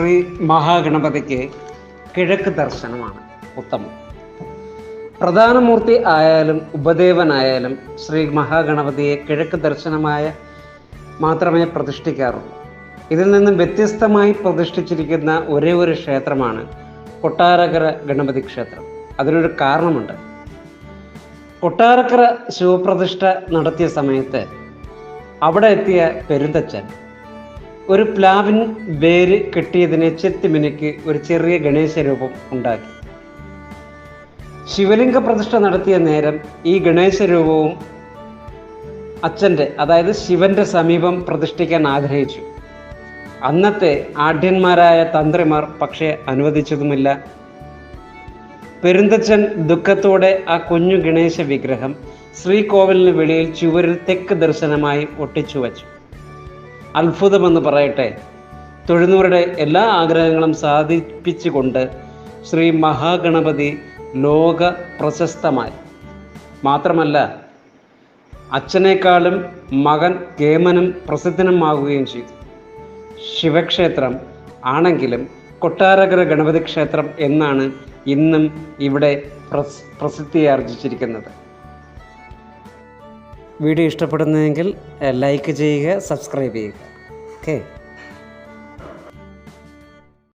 ശ്രീ മഹാഗണപതിക്ക് കിഴക്ക് ദർശനമാണ് ഉത്തമം. പ്രധാനമൂർത്തി ആയാലും ഉപദേവനായാലും ശ്രീ മഹാഗണപതിയെ കിഴക്ക് ദർശനമായ മാത്രമേ പ്രതിഷ്ഠിക്കാറുള്ളൂ. ഇതിൽ നിന്നും വ്യത്യസ്തമായി പ്രതിഷ്ഠിച്ചിരിക്കുന്ന ഒരേ ഒരു ക്ഷേത്രമാണ് കൊട്ടാരക്കര ഗണപതി ക്ഷേത്രം. അതിനൊരു കാരണമുണ്ട്. കൊട്ടാരക്കര ശിവപ്രതിഷ്ഠ നടത്തിയ സമയത്ത് അവിടെ എത്തിയ പെരുന്തച്ചൻ ഒരു പ്ലാവിൻ വേര് കെട്ടിയതിനെ ചെത്തിമിനുക്ക് ഒരു ചെറിയ ഗണേശ രൂപം ഉണ്ടാക്കി. ശിവലിംഗ പ്രതിഷ്ഠ നടത്തിയ നേരം ഈ ഗണേശ രൂപവും അച്ഛന്റെ അതായത് ശിവന്റെ സമീപം പ്രതിഷ്ഠിക്കാൻ ആഗ്രഹിച്ചു. അന്നത്തെ ആഢ്യന്മാരായ തന്ത്രിമാർ പക്ഷേ അനുവദിച്ചതുമില്ല. പെരുന്തച്ഛൻ ദുഃഖത്തോടെ ആ കുഞ്ഞു ഗണേശ വിഗ്രഹം ശ്രീകോവിലിന് വെളിയിൽ ചുവരിൽ തെക്ക് ദർശനമായി ഒട്ടിച്ചു വച്ചു അത്ഭുതമെന്ന് പറയട്ടെ. തൊഴുന്നവരുടെ എല്ലാ ആഗ്രഹങ്ങളും സാധിപ്പിച്ചുകൊണ്ട് ശ്രീ മഹാഗണപതി ലോക പ്രശസ്തമായി. മാത്രമല്ല അച്ഛനേക്കാളും മകൻ കേമനും പ്രസിദ്ധനുമാകുകയും ചെയ്തു. ശിവക്ഷേത്രം ആണെങ്കിലും കൊട്ടാരകര ഗണപതി ക്ഷേത്രം എന്നാണ് ഇന്നും ഇവിടെ പ്രസ് പ്രസിദ്ധിയാർജിച്ചിരിക്കുന്നത്. വീഡിയോ ഇഷ്ടപ്പെടുന്നതെങ്കിൽ ലൈക്ക് ചെയ്യുക സബ്സ്ക്രൈബ് ചെയ്യുക. ഓക്കെ